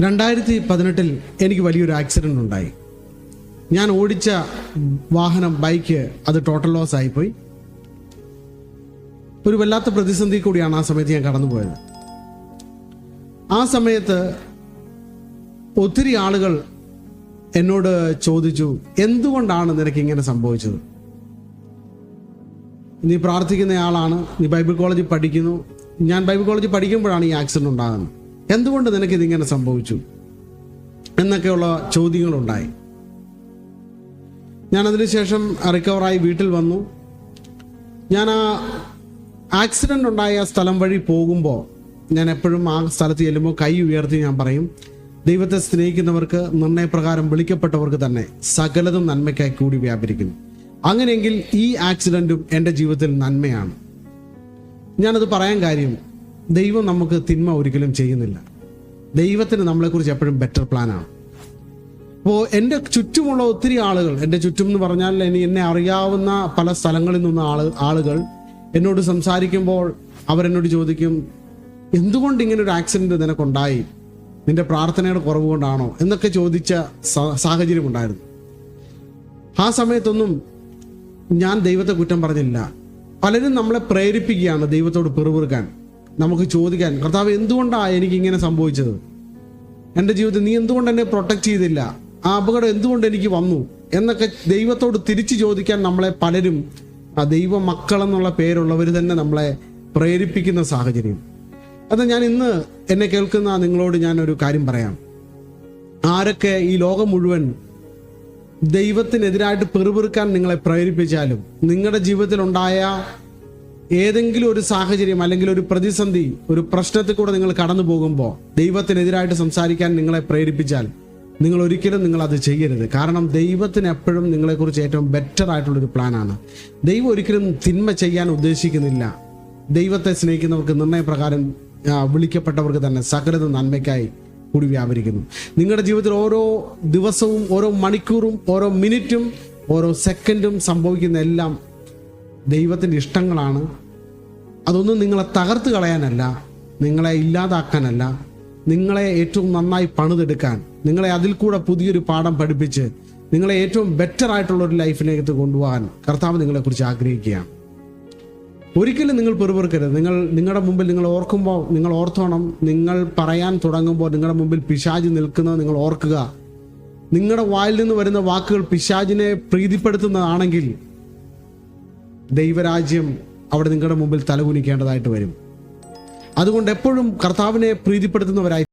രണ്ടായിരത്തി പതിനെട്ടിൽ എനിക്ക് വലിയൊരു ആക്സിഡന്റ് ഉണ്ടായി. ഞാൻ ഓടിച്ച വാഹനം ബൈക്ക് അത് ടോട്ടൽ ലോസ് ആയിപ്പോയി. ഒരു വല്ലാത്ത പ്രതിസന്ധി കൂടിയാണ് ആ സമയത്ത് ഞാൻ കടന്നുപോയത്. ആ സമയത്ത് ഒത്തിരി ആളുകൾ എന്നോട് ചോദിച്ചു എന്തുകൊണ്ടാണ് നിനക്ക് ഇങ്ങനെ സംഭവിച്ചത്? നീ പ്രാർത്ഥിക്കുന്ന ആളാണ് നീ ബൈബിൾ കോളേജിൽ പഠിക്കുന്നു. ഞാൻ ബൈബിൾ കോളേജിൽ പഠിക്കുമ്പോഴാണ് ഈ ആക്സിഡന്റ് ഉണ്ടാകുന്നത്. എന്തുകൊണ്ട് നിനക്ക് ഇതിങ്ങനെ സംഭവിച്ചു? എന്നൊക്കെയുള്ള ചോദ്യങ്ങളുണ്ടായി. ഞാൻ അതിനുശേഷം റിക്കവറായി വീട്ടിൽ വന്നു. ഞാൻ ആ ആക്സിഡന്റ് ഉണ്ടായ സ്ഥലം വഴി പോകുമ്പോൾ ഞാൻ എപ്പോഴും ആ സ്ഥലത്ത് ചെല്ലുമ്പോൾ കൈ ഉയർത്തി ഞാൻ പറയും ദൈവത്തെ സ്നേഹിക്കുന്നവർക്ക് നിർണയപ്രകാരം വിളിക്കപ്പെട്ടവർക്ക് തന്നെ സകലതും നന്മയ്ക്കായി കൂടി വ്യാപരിക്കുന്നു. അങ്ങനെയെങ്കിൽ ഈ ആക്സിഡന്റും എന്റെ ജീവിതത്തിൽ നന്മയാണ്. ഞാനത് പറയാൻ കാര്യം ദൈവം നമുക്ക് തിന്മ ഒരിക്കലും ചെയ്യുന്നില്ല. ദൈവത്തിന് നമ്മളെക്കുറിച്ച് എപ്പോഴും ബെറ്റർ പ്ലാനാണ് അപ്പോൾ എന്റെ ചുറ്റുമുള്ള ഒത്തിരി ആളുകൾ എന്റെ ചുറ്റും എന്ന് പറഞ്ഞാൽ ഇനി എന്നെ അറിയാവുന്ന പല സ്ഥലങ്ങളിൽ നിന്ന് ആൾ ആളുകൾ എന്നോട് സംസാരിക്കുമ്പോൾ അവരെന്നോട് ചോദിക്കും എന്തുകൊണ്ട് ഇങ്ങനെ ഒരു ആക്സിഡന്റ് നിനക്കുണ്ടായി? നിന്റെ പ്രാർത്ഥനയുടെ കുറവ് കൊണ്ടാണോ? എന്നൊക്കെ ചോദിച്ച സാഹചര്യം ഉണ്ടായിരുന്നു. ആ സമയത്തൊന്നും ഞാൻ ദൈവത്തെ കുറ്റം പറഞ്ഞില്ല. പലരും നമ്മളെ പ്രേരിപ്പിക്കുകയാണ് ദൈവത്തോട് പിറുപിറുക്കാൻ. നമുക്ക് ചോദിക്കാൻ കർത്താവ് എന്തുകൊണ്ടാണ് എനിക്ക് ഇങ്ങനെ സംഭവിച്ചത്? എന്റെ ജീവിതത്തിൽ നീ എന്തുകൊണ്ട് എന്നെ പ്രൊട്ടക്ട് ചെയ്തില്ല? ആ അപകടം എന്തുകൊണ്ട് എനിക്ക് വന്നു? എന്നൊക്കെ ദൈവത്തോട് തിരിച്ചു ചോദിക്കാൻ നമ്മളെ പലരും ആ ദൈവ മക്കളെന്നുള്ള പേരുള്ളവർ തന്നെ നമ്മളെ പ്രേരിപ്പിക്കുന്ന സാഹചര്യം. അത് ഞാൻ ഇന്ന് എന്നെ കേൾക്കുന്ന നിങ്ങളോട് ഞാൻ ഒരു കാര്യം പറയാം. ആരൊക്കെ ഈ ലോകം മുഴുവൻ ദൈവത്തിനെതിരായിട്ട് പെറുപെറുക്കാൻ നിങ്ങളെ പ്രേരിപ്പിച്ചാലും നിങ്ങളുടെ ജീവിതത്തിൽ ഉണ്ടായ ഏതെങ്കിലും ഒരു സാഹചര്യം അല്ലെങ്കിൽ ഒരു പ്രതിസന്ധി ഒരു പ്രശ്നത്തിൽ കൂടെ നിങ്ങൾ കടന്നു പോകുമ്പോൾ ദൈവത്തിനെതിരായിട്ട് സംസാരിക്കാൻ നിങ്ങളെ പ്രേരിപ്പിച്ചാൽ നിങ്ങൾ ഒരിക്കലും നിങ്ങൾ അത് ചെയ്യരുത്. കാരണം ദൈവത്തിന് എപ്പോഴും നിങ്ങളെക്കുറിച്ച് ഏറ്റവും ബെറ്റർ ആയിട്ടുള്ള ഒരു പ്ലാനാണ് ദൈവം ഒരിക്കലും തിന്മ ചെയ്യാൻ ഉദ്ദേശിക്കുന്നില്ല. ദൈവത്തെ സ്നേഹിക്കുന്നവർക്ക് നിർണയപ്രകാരം വിളിക്കപ്പെട്ടവർക്ക് തന്നെ സകലത നന്മയ്ക്കായി കൂടി വ്യാപരിക്കുന്നു. നിങ്ങളുടെ ജീവിതത്തിൽ ഓരോ ദിവസവും ഓരോ മണിക്കൂറും ഓരോ മിനിറ്റും ഓരോ സെക്കൻഡും സംഭവിക്കുന്ന എല്ലാം ദൈവത്തിന്റെ ഇഷ്ടങ്ങളാണ്. അതൊന്നും നിങ്ങളെ തകർത്ത് കളയാനല്ല നിങ്ങളെ ഇല്ലാതാക്കാനല്ല നിങ്ങളെ ഏറ്റവും നന്നായി പണിതെടുക്കാൻ നിങ്ങളെ അതിൽ കൂടെ പുതിയൊരു പാഠം പഠിപ്പിച്ച് നിങ്ങളെ ഏറ്റവും ബെറ്റർ ആയിട്ടുള്ള ഒരു ലൈഫിലേക്ക് കൊണ്ടുപോകാൻ കർത്താവ് നിങ്ങളെക്കുറിച്ച് ആഗ്രഹിക്കുകയാണ്. ഒരിക്കലും നിങ്ങൾ പെറുപെറുക്കരുത്. നിങ്ങൾ നിങ്ങളുടെ മുമ്പിൽ നിങ്ങൾ ഓർക്കുമ്പോൾ നിങ്ങൾ ഓർത്തോണം. നിങ്ങൾ പറയാൻ തുടങ്ങുമ്പോൾ നിങ്ങളുടെ മുമ്പിൽ പിശാജ് നിൽക്കുന്നത് നിങ്ങൾ ഓർക്കുക. നിങ്ങളുടെ വായിൽ നിന്ന് വരുന്ന വാക്കുകൾ പിശാജിനെ പ്രീതിപ്പെടുത്തുന്നതാണെങ്കിൽ ദൈവരാജ്യം അവിടെ നിങ്ങളുടെ മുമ്പിൽ തലകുനിക്കേണ്ടതായിട്ട് വരും. അതുകൊണ്ട് എപ്പോഴും കർത്താവിനെ പ്രീതിപ്പെടുത്തുന്നവരായി